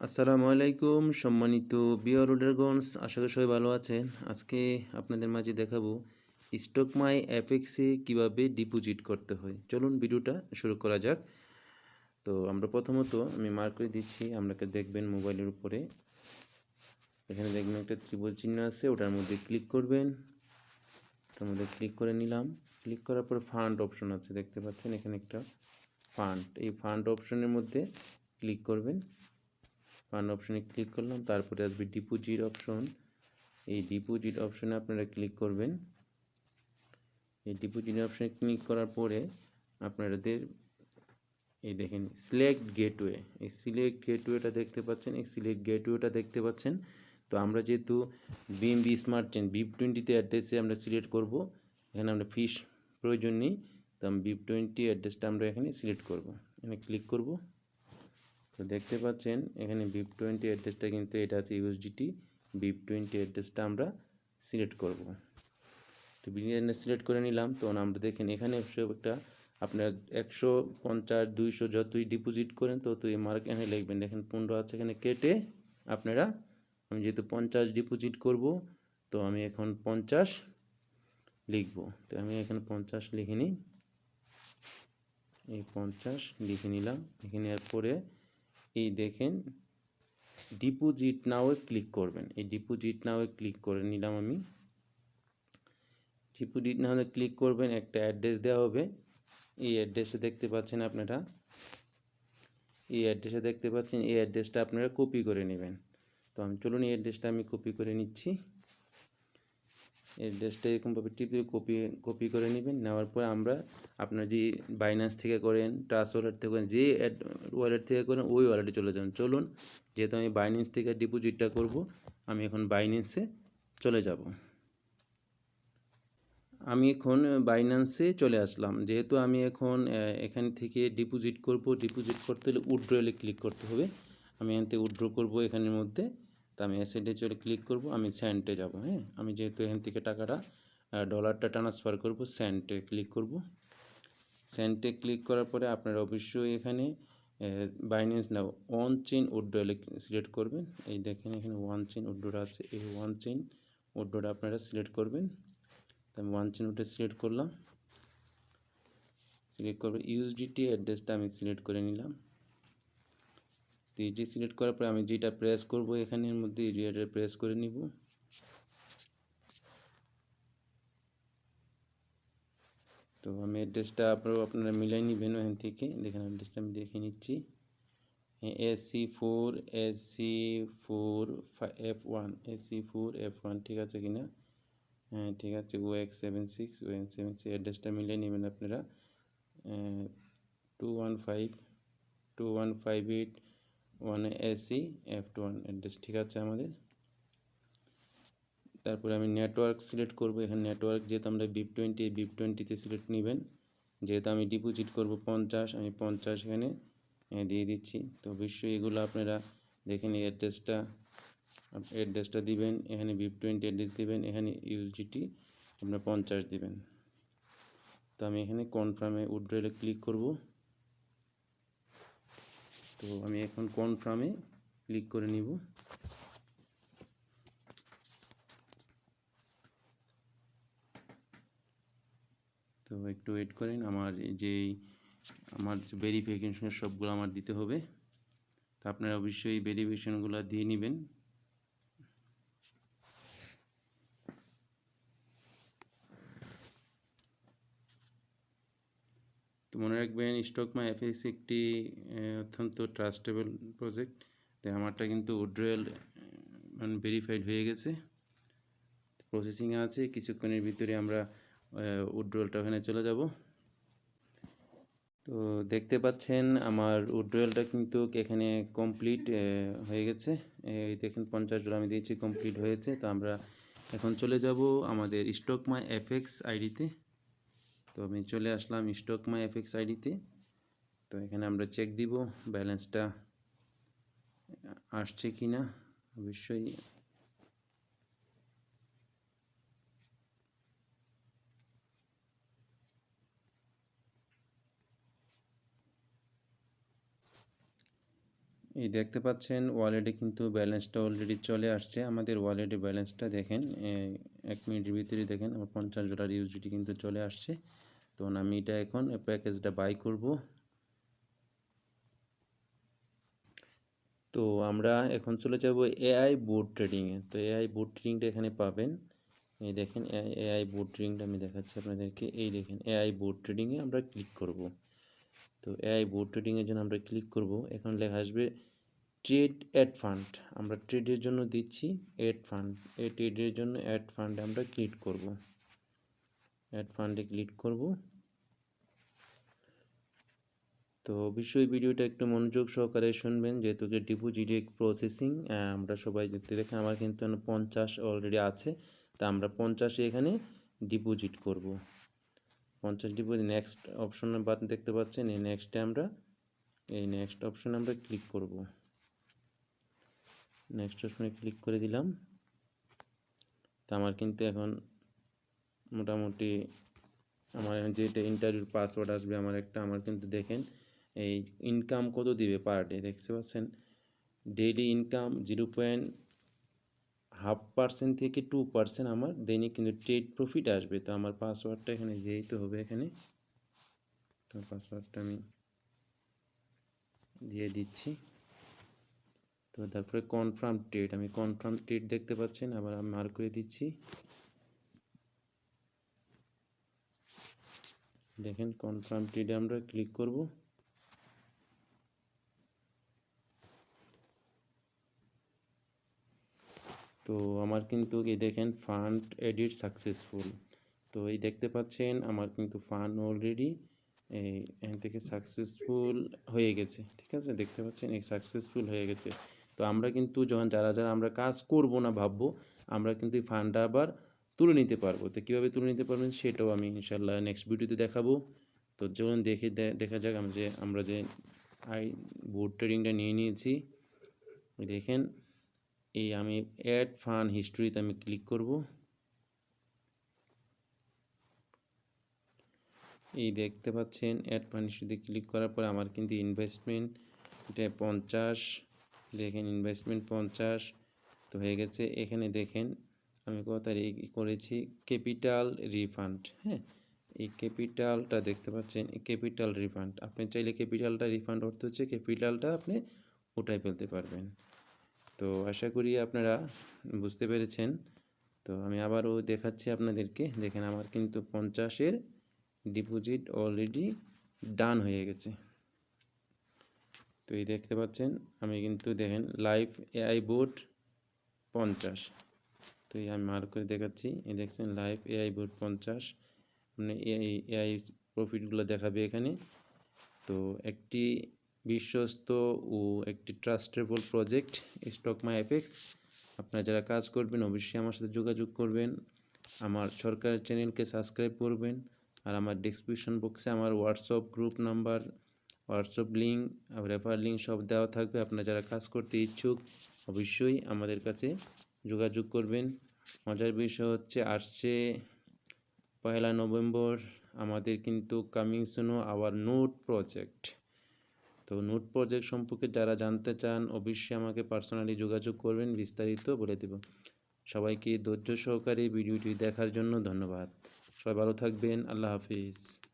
আসসালামু আলাইকুম, সম্মানিত বিয়ার রোডারগঞ্জ আশা করি সবাই ভালো আছেন। আজকে আপনাদের মাঝে দেখাবো স্টক মাই এফএক্সে কীভাবে ডিপোজিট করতে হয়। চলুন ভিডিওটা শুরু করা যাক। তো আমরা প্রথমত আমি মার্ক করে দিচ্ছি, আপনাকে দেখবেন মোবাইলের উপরে। এখানে দেখবেন একটা ত্রিভুজ চিহ্ন আছে, ওটার মধ্যে ক্লিক করবেন। ওটার মধ্যে ক্লিক করে নিলাম। ক্লিক করার পর ফান্ড অপশন আছে, দেখতে পাচ্ছেন এখানে একটা ফান্ড এই ফান্ড অপশনের মধ্যে ক্লিক করবেন। ফান্ড অপশনে ক্লিক করলাম, তারপরে আসবে ডিপোজিট অপশন এই ডিপোজিট অপশনে আপনারা ক্লিক করবেন। এই ডিপোজিট অপশনে ক্লিক করার পরে আপনাদের এই দেখেন সিলেক্ট গেটওয়ে এই সিলেক্ট গেটওয়েটা দেখতে পাচ্ছেন, এই সিলেক্ট গেটওয়েটা দেখতে পাচ্ছেন। তো আমরা যেহেতু BM B smart chain BEP টোয়েন্টিতে অ্যাড্রেসে আমরা সিলেক্ট করব, এখানে আমরা ফিস প্রয়োজন নেই। তো আমি বিপ টোয়েন্টি অ্যাড্রেসটা আমরা এখানে সিলেক্ট করব। এখানে ক্লিক করব। তো দেখতে পাচ্ছেন, এখানে বিপ টোয়েন্টি অ্যাড্রেসটা কিন্তু এটা আছে ইউএসডিটি। বিপ টোয়েন্টি অ্যাড্রেসটা আমরা সিলেক্ট করব। তো বিরিয়ানি সিলেক্ট করে নিলাম। তো আমরা দেখেন, এখানে সব একটা আপনার একশো পঞ্চাশ, দুইশো যতই ডিপোজিট করেন, ততই মার্ক এখানে লিখবেন। দেখেন, পনেরো আছে এখানে কেটে আপনারা, আমি যেহেতু পঞ্চাশ ডিপোজিট করব, তো আমি এখন পঞ্চাশ লিখব। তো আমি এখানে পঞ্চাশ লিখে নিই। এই পঞ্চাশ লিখে নিলাম। লিখে নেওয়ার পরে এই দেখেন ডিপোজিট নাও ক্লিক করবেন। এই ডিপোজিট নাও ক্লিক করে নিলাম আমি। ডিপোজিট নাও ক্লিক করবেন, একটা অ্যাড্রেস দেওয়া হবে। এই অ্যাড্রেসে দেখতে পাচ্ছেন আপনারা। এই অ্যাড্রেসে দেখতে পাচ্ছেন, এই অ্যাড্রেসটা আপনারা কপি করে নেবেন। তো আমি, চলুন এই অ্যাড্রেসটা আমি কপি করে নিচ্ছি। অ্যাড্রেসটা এরকমভাবে টিপে কপি কপি করে নেবেন। নেওয়ার পর আমরা আপনার যে বাইন্যান্স থেকে করেন ট্রাস্ট ওয়ালেট থেকে করেন, যে ওয়ালেট থেকে করেন, ওই ওয়ালেটে চলে যান চলুন, যেহেতু আমি বাইন্যান্স থেকে ডিপোজিটটা করব, আমি এখন বাইন্যান্সে চলে যাব। আমি এখন বাইন্যান্সে চলে আসলাম। যেহেতু আমি এখন এখান থেকে ডিপোজিট করব ডিপোজিট করতে হলে উড্রোলে ক্লিক করতে হবে। আমি এখান থেকে উড্রো করব এখানের মধ্যে। তো আমি অ্যাসেন্টে চলে ক্লিক করব, আমি স্যান্টে যাব হ্যাঁ? আমি যেহেতু এখান থেকে টাকাটা ডলারটা ট্রান্সফার করব স্যান্টে ক্লিক করব। স্যান্টে ক্লিক করার পরে আপনারা অবশ্যই এখানে বাইন্যান্স নাও ওয়ান চেন উড্রোলে সিলেক্ট করবেন। এই দেখেন এখানে ওয়ান চেন উড্রোটা আছে। এই ওয়ান চেন উড্রোটা আপনারা সিলেক্ট করবেন। আমি ওয়ান চেন উড্রো সিলেক্ট করলাম। সিলেক্ট করব ইউএসডিটি অ্যাড্রেসটা আমি সিলেক্ট করে নিলাম। তো এটি সিলেক্ট করার পরে আমি যেটা প্রেস করব এখানের মধ্যে এরিয়াটা প্রেস করে নিব। তো আমি অ্যাড্রেসটা আপনারা আপনারা মিলাই নেবেন ওখান থেকে। দেখেন অ্যাড্রেসটা আমি দেখে নিচ্ছি। S C four S C four F one S C four F one ঠিক আছে কিনা হ্যাঁ ঠিক আছে। O X seven six O N seven six অ্যাড্রেসটা মিলিয়ে নেবেন আপনারা। Two one five two one five eight one AC F two one address ঠিক আছে আমাদের? তারপরে আমি নেটওয়ার্ক সিলেক্ট করব। এখানে নেটওয়ার্ক যেহেতু আমরা বিপ টোয়েন্টি বিপ টোয়েন্টিতে সিলেক্ট নেবেন। যেহেতু আমি ডিপোজিট করব পঞ্চাশ, আমি পঞ্চাশ এখানে দিয়ে দিচ্ছি। তো অবশ্যই এগুলো আপনারা দেখেন এই অ্যাড্রেসটা অ্যাড্রেসটা দিবেন। এখানে বিপ টোয়েন্টি অ্যাড্রেস দিবেন। এখানে ইউজিটি আপনার পঞ্চাশ দিবেন। তো আমি এখানে কনফার্মে উড্রেলে ক্লিক করব। তো আমি এখন কনফার্মে ক্লিক করে নিব। তো একটু ওয়েট করেন, আমার যেই, আমার ভেরিফিকেশনের সবগুলো আমার দিতে হবে। তো আপনারা অবশ্যই ভেরিফিকেশনগুলো দিয়ে নেবেন। মনে রাখবেন স্টক মাই এফএক্স একটি অত্যন্ত ট্রাস্টেবল প্রজেক্ট তাই আমারটা কিন্তু উড্রয়েল মানে ভেরিফাইড হয়ে গেছে। প্রসেসিংয়ে আছে, কিছুক্ষণের ভিতরে আমরা উড্রয়েলটা ওখানে চলে যাব। তো দেখতে পাচ্ছেন, আমার উড্রয়েলটা কিন্তু এখানে কমপ্লিট হয়ে গেছে। এই দেখেন পঞ্চাশ ডলার আমি দিয়েছি কমপ্লিট হয়েছে। তো আমরা এখন চলে যাব আমাদের স্টক মাই এফএক্স আইডিতে তো আমি চলে আসলাম স্টক মাই এফএক্স আইডিতে তো। এখানে আমরা চেক দিব ব্যালেন্সটা আসছে কি না অবশ্যই। এই দেখতে পাচ্ছেন ওয়ালেটে কিন্তু ব্যালেন্সটা অলরেডি চলে আসছে। আমাদের ওয়ালেটে ব্যালেন্সটা দেখেন এক মিনিটের ভিতরে দেখেন, আমার পঞ্চাশ ডলার ইউজিটি কিন্তু চলে আসছে। তো আমি এটা এখন প্যাকেজটা বাই করব। তো আমরা এখন চলে যাব এআই বোর্ড ট্রেডিংয়ে। তো এআই বোর্ড ট্রেডিংটা এখানে পাবেন। এই দেখেন, এআই বোর্ড ট্রেডিংটা আমি দেখাচ্ছি আপনাদেরকে। এই দেখেন, এআই বোর্ড ট্রেডিংয়ে আমরা ক্লিক করব। তো এআই বোর্ড ট্রেডিংয়ের জন্য আমরা ক্লিক করব। এখন লেখা আসবে ট্রেড অ্যাড ফান্ড। আমরা ট্রেডের জন্য দিচ্ছি অ্যাড ফান্ড। এই ট্রেডের জন্য অ্যাড ফান্ডে আমরা ক্লিক করব। অ্যাড ফান্ডে ক্লিক করব। তো অবশ্যই ভিডিওটা একটু মনোযোগ সহকারে শুনবেন, যেহেতু ডিপোজিট প্রসেসিং আমরা সবাই দেখতে দেখে আমার কিন্তু পঞ্চাশ অলরেডি আছে, তা আমরা পঞ্চাশে এখানে ডিপোজিট করব। পঞ্চাশ ডিপোজিট নেক্সট অপশনের বাটন দেখতে পাচ্ছেন, এই নেক্সটে আমরা, এই নেক্সট অপশনে আমরা ক্লিক করব। নেক্সট অপশনে ক্লিক করে দিলাম। তা আমার কিন্তু এখন মোটামুটি আমার যেটা ইন্টারভিউর পাসওয়ার্ড আসবে, আমার একটা, আমার কিন্তু দেখেন, এই ইনকাম কত দিবে পার ডে দেখতে পাচ্ছেন? Daily income zero point half percent থেকে টু পার্সেন্ট আমার দৈনিক কিন্তু ট্রেড প্রফিট আসবে। তো আমার পাসওয়ার্ডটা এখানে দিয়েই তো হবে এখানে। তো পাসওয়ার্ডটা আমি দিয়ে দিচ্ছি। তো তারপরে কনফার্ম ট্রেড আমি কনফার্ম ট্রেড দেখতে পাচ্ছেন, আবার আমি মার্ক করে দিচ্ছি। দেখেন কনফার্ম ট্রেডে আমরা ক্লিক করব। তো আমার কিন্তু এই দেখেন ফান্ড এডিট সাকসেসফুল তো এই দেখতে পাচ্ছেন আমার কিন্তু ফান্ড অলরেডি এই এখান থেকে সাকসেসফুল হয়ে গেছে, ঠিক আছে? দেখতে পাচ্ছেন এই সাকসেসফুল হয়ে গেছে। তো আমরা কিন্তু যখন যারা যারা আমরা কাজ করব না ভাববো, আমরা কিন্তু এই ফান্ডটা আবার তুলে নিতে পারব। তো কীভাবে তুলে নিতে পারবেন সেটাও আমি ইনশাল্লাহ নেক্সট ভিডিওতে দেখাবো। তো চলুন দেখে দেখা যাক আমি যে, আমরা যে আই বোর্ড ট্রেডিংটা নিয়ে নিয়েছি। দেখেন, এই আমি অ্যাড ফান্ড হিস্ট্রিতে আমি ক্লিক করব। এই দেখতে পাচ্ছেন অ্যাড ফান্ড হিস্ট্রিতে ক্লিক করার পর আমার কিন্তু ইনভেস্টমেন্ট এটা পঞ্চাশ, দেখেন ইনভেস্টমেন্ট পঞ্চাশ, তো হয়ে গেছে। এখানে দেখেন আমি কত তারিখ করেছি ক্যাপিটাল রিফান্ড হ্যাঁ? এই ক্যাপিটালটা দেখতে পাচ্ছেন, এই ক্যাপিটাল রিফান্ড আপনি চাইলে ক্যাপিটালটা রিফান্ড অর্থ হচ্ছে ক্যাপিটালটা আপনি উঠাই ফেলতে পারবেন। তো আশা করি আপনারা বুঝতে পেরেছেন। তো আমি আবারও দেখাচ্ছি আপনাদেরকে, দেখেন আমার কিন্তু পঞ্চাশের ডিপোজিট অলরেডি ডান হয়ে গেছে। তো এই দেখতে পাচ্ছেন, আমি কিন্তু দেখেন লাইভ এআই বোর্ড পঞ্চাশ। তো এই আমি মার্ক করে দেখাচ্ছি। এই দেখছেন লাইভ এআই বোর্ড পঞ্চাশ। মানে এআই এআই প্রফিটগুলো দেখাবে এখানে। তো একটি বিশ্বস্ত ও একটি trustable project Stock My FX আপনারা যারা কাজ করবেন, অবশ্যই আমার সাথে যোগাযোগ করবেন। আমার সরকারের চ্যানেলকে সাবস্ক্রাইব করবেন। আর আমার ডিসক্রিপশন বক্সে আমার WhatsApp group number WhatsApp link refer link সব দেওয়া থাকবে। আপনারা যারা কাজ করতে ইচ্ছুক, অবশ্যই আমাদের কাছে যোগাযোগ করবেন। মজার বিষয় হচ্ছে, আসছে পয়লা নভেম্বর, আমাদের কিন্তু coming soon our note project তো নোট প্রজেক্ট সম্পর্কে যারা জানতে চান, অবশ্যই আমাকে পার্সোনালি যোগাযোগ করবেন, বিস্তারিত বলে দেব। সবাইকে ধৈর্য সহকারে ভিডিওটি দেখার জন্য ধন্যবাদ। সবাই ভালো থাকবেন, আল্লাহ হাফিজ।